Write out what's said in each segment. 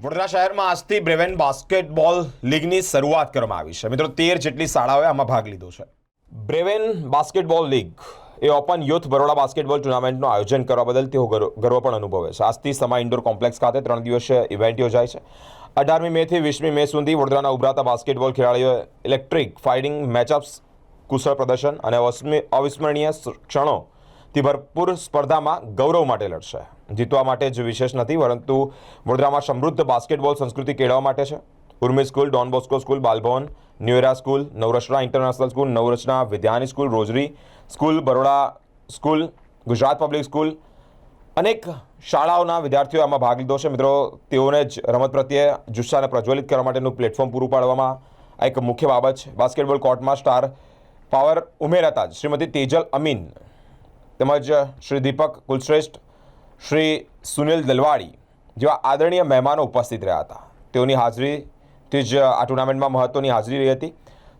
વડોદરા શહેરમાં આજથી બ્રેવેન બાસ્કેટબોલ લીગની શરૂઆત કરવામાં આવી છે. મિત્રો, તેર જેટલી શાળાઓએ આમાં ભાગ લીધો છે. બ્રેવેન બાસ્કેટબોલ લીગ એ ઓપન યુથ બરોડા બાસ્કેટબોલ ટુર્નામેન્ટનું આયોજન કરવા બદલ તેઓ ગર્વ પણ અનુભવે છે. આજથી સમા ઇન્ડોર કોમ્પ્લેક્સ ખાતે ત્રણ દિવસીય ઇવેન્ટ યોજાય છે. અઢારમી મેથી વીસમી મે સુધી વડોદરાના ઉભરાતા બાસ્કેટબોલ ખેલાડીઓ ઇલેક્ટ્રિક ફાઇટિંગ મેચઅપ્સ કુશળ પ્રદર્શન અને અવિસ્મ- અવિસ્મરણીય ક્ષણો થી ભરપૂર સ્પર્ધામાં ગૌરવ માટે લડશે. જીતવા માટે જ વિશેષ નથી, પરંતુ વડોદરામાં સમૃદ્ધ બાસ્કેટબોલ સંસ્કૃતિ કેળવવા માટે છે. Urmi school, Don Bosco school, Balbhavan New Era school Navrachana international school Navrachana Vidyani school, Rosary school, Baroda school, Gujarat public school અનેક શાળાઓના વિદ્યાર્થીઓ આમાં ભાગ લીધો છે. મિત્રો, તેઓને જ રમત પ્રત્યે જુસ્સાને પ્રજ્વલિત કરવા માટેનું પ્લેટફોર્મ પૂરું પાડવામાં આ એક મુખ્ય બાબત છે. બાસ્કેટબોલ કોર્ટમાં સ્ટાર પાવર ઉમેરાતા જ શ્રીમતી તેજલ અમીન તેમજ શ્રી દીપક કુલશ્રેષ્ઠ, શ્રી સુનિલ દલવાડી જેવા આદરણીય મહેમાનો ઉપસ્થિત રહ્યા હતા. તેઓની હાજરીથી જ આ ટુર્નામેન્ટમાં મહત્ત્વની હાજરી રહી હતી.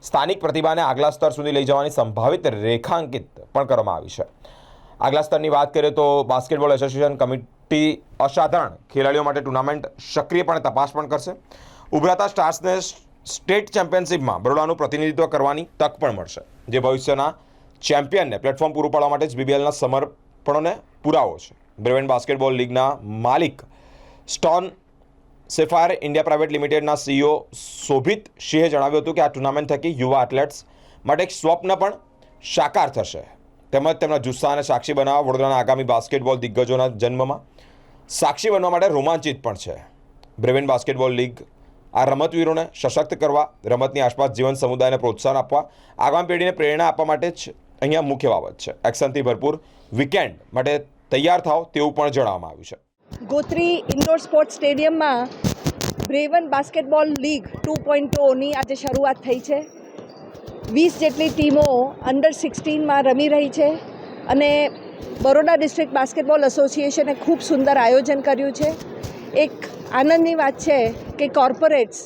સ્થાનિક પ્રતિભાને આગલા સ્તર સુધી લઈ જવાની સંભાવિત રેખાંકિત પણ કરવામાં આવી છે. આગલા સ્તરની વાત કરીએ તો બાસ્કેટબોલ એસોસિએશન કમિટી અસાધારણ ખેલાડીઓ માટે ટુર્નામેન્ટ સક્રિયપણે તપાસ પણ કરશે. ઉભરાતા સ્ટાર્સને સ્ટેટ ચેમ્પિયનશિપમાં બરોડાનું પ્રતિનિધિત્વ કરવાની તક પણ મળશે, જે ભવિષ્યના ચેમ્પિયનને પ્લેટફોર્મ પૂરું પાડવા માટે જ બીબીએલના સમર્પણોને પુરાવો છે. બ્રેવેન બાસ્કેટબોલ લીગના માલિક સ્ટોન સેફાયર ઇન્ડિયા પ્રાઇવેટ લિમિટેડના સીઈઓ શોભિત સિંહે જણાવ્યું હતું કે આ ટુર્નામેન્ટ થકી યુવા એથ્લેટ્સ માટે એક સ્વપ્ન પણ સાકાર થશે. તેમજ તેમના જુસ્સાને સાક્ષી બનાવવા વડોદરાના આગામી બાસ્કેટબોલ દિગ્ગજોના જન્મમાં સાક્ષી બનવા માટે રોમાંચિત પણ છે. બ્રેવેન બાસ્કેટબોલ લીગ આ રમતવીરોને સશક્ત કરવા, રમતની આસપાસ જીવન સમુદાયને પ્રોત્સાહન આપવા, આગામી પેઢીને પ્રેરણા આપવા માટે જ અહીંયા મુખ્ય બાબત છે. એક્શનથી ભરપૂર વીકેન્ડ માટે તૈયાર થાવ તેવું પણ જણાવવામાં આવ્યું છે. ગોત્રી ઇન્ડોર સ્પોર્ટ્સ સ્ટેડિયમમાં Braven basketball league two point ટુની આજે શરૂઆત થઈ છે. વીસ જેટલી ટીમો અંડર સિક્સટીનમાં રમી રહી છે અને બરોડા ડિસ્ટ્રિક્ટ બાસ્કેટબોલ એસોસિએશને ખૂબ સુંદર આયોજન કર્યું છે. એક આનંદની વાત છે કે કોર્પોરેટ્સ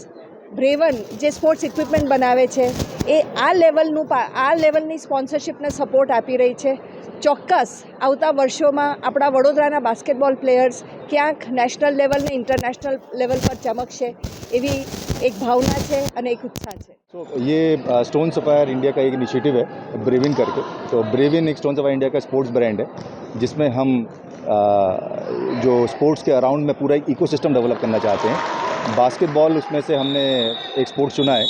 બ્રેવન જે સ્પોર્ટ્સ ઇક્વિપમેન્ટ બનાવે છે એ આ લેવલનું પા- આ લેવલની સ્પોન્સરશિપને સપોર્ટ આપી રહી છે ચોક્કસ આવતા વર્ષોમાં આપણા વડોદરાના બાસ્કેટબોલ પ્લેયર્સ ક્યાંક નેશનલ લેવલ ને ઇન્ટરનેશનલ લેવલ પર ચમકશે એવી એક ભાવના છે અને એક ઉત્સાહ છે तो ये स्टोन सफायर इंडिया का एक इनिशिएटिव है ब्रेविन करके तो ब्रेविन एक स्टोन सफायर इंडिया का स्पोर्ट्स ब्रांड है जिसमें हम अ, जो स्पोर्ट्स के अराउंड में पूरा एक इकोसिस्टम डेवलप करना चाहते हैं बास्केटबॉल उसमें से हमने एक स्पोर्ट चुना है,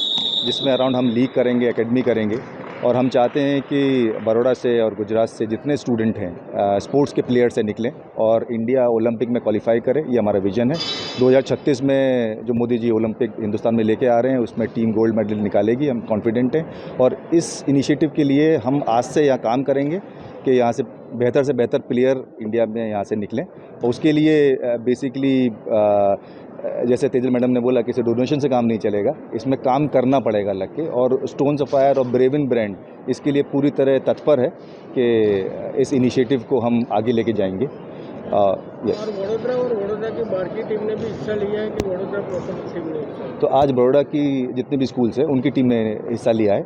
जिसमें अराउंड हम लीग करेंगे एकेडमी करेंगे। और हम चाहते हैं कि बड़ोड़ा से और गुजरात से जितने स्टूडेंट हैं स्पोर्ट्स के प्लेयर से निकलें और इंडिया ओलंपिक में क्वालिफाई करें। ये हमारा विजन है। 2036 में जो मोदी जी ओलंपिक हिंदुस्तान में लेके आ रहे हैं, उसमें टीम गोल्ड मेडल निकालेगी। हम कॉन्फिडेंट हैं। और इस इनिशिएटिव के लिए हम आज से यहाँ काम करेंगे कि यहाँ से बेहतर से बेहतर प्लेयर इंडिया में यहाँ से निकलें। उसके लिए बेसिकली जैसे तेजल मैडम ने बोला कि इसे डोनेशन से काम नहीं चलेगा इसमें काम करना पड़ेगा लग के। और स्टोन सफायर और ब्रेविन ब्रांड इसके लिए पूरी तरह तत्पर है कि इस इनिशिएटिव को हम आगे लेके जाएँगे। यस और वडोदरा और वडोदरा की बाहर की टीम ने भी हिस्सा लिया है कि वडोदरा प्रॉपर टीम ने तो आज बड़ोड़ा की जितने भी स्कूल्स हैं उनकी टीम ने हिस्सा लिया है।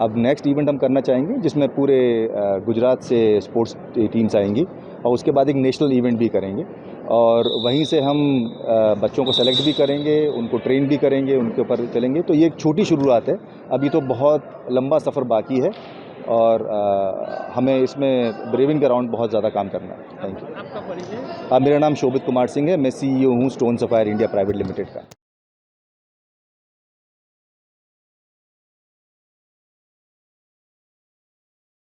अब नेक्स्ट इवेंट हम करना चाहेंगे जिसमें पूरे गुजरात से स्पोर्ट्स टीम्स आएँगी और उसके बाद एक नेशनल इवेंट भी करेंगे और वहीं से हम बच्चों को सेलेक्ट भी करेंगे उनको ट्रेन भी करेंगे उनके ऊपर चलेंगे। तो ये एक छोटी शुरुआत है। अभी तो बहुत लंबा सफ़र बाकी है और अ, हमें इसमें ब्रेविंग ग्राउंड बहुत ज़्यादा काम करना है। थैंक यू आपका मेरा नाम शोभित कुमार सिंह है। मैं सीईओ हूँ Stone Sapphire India private limited का।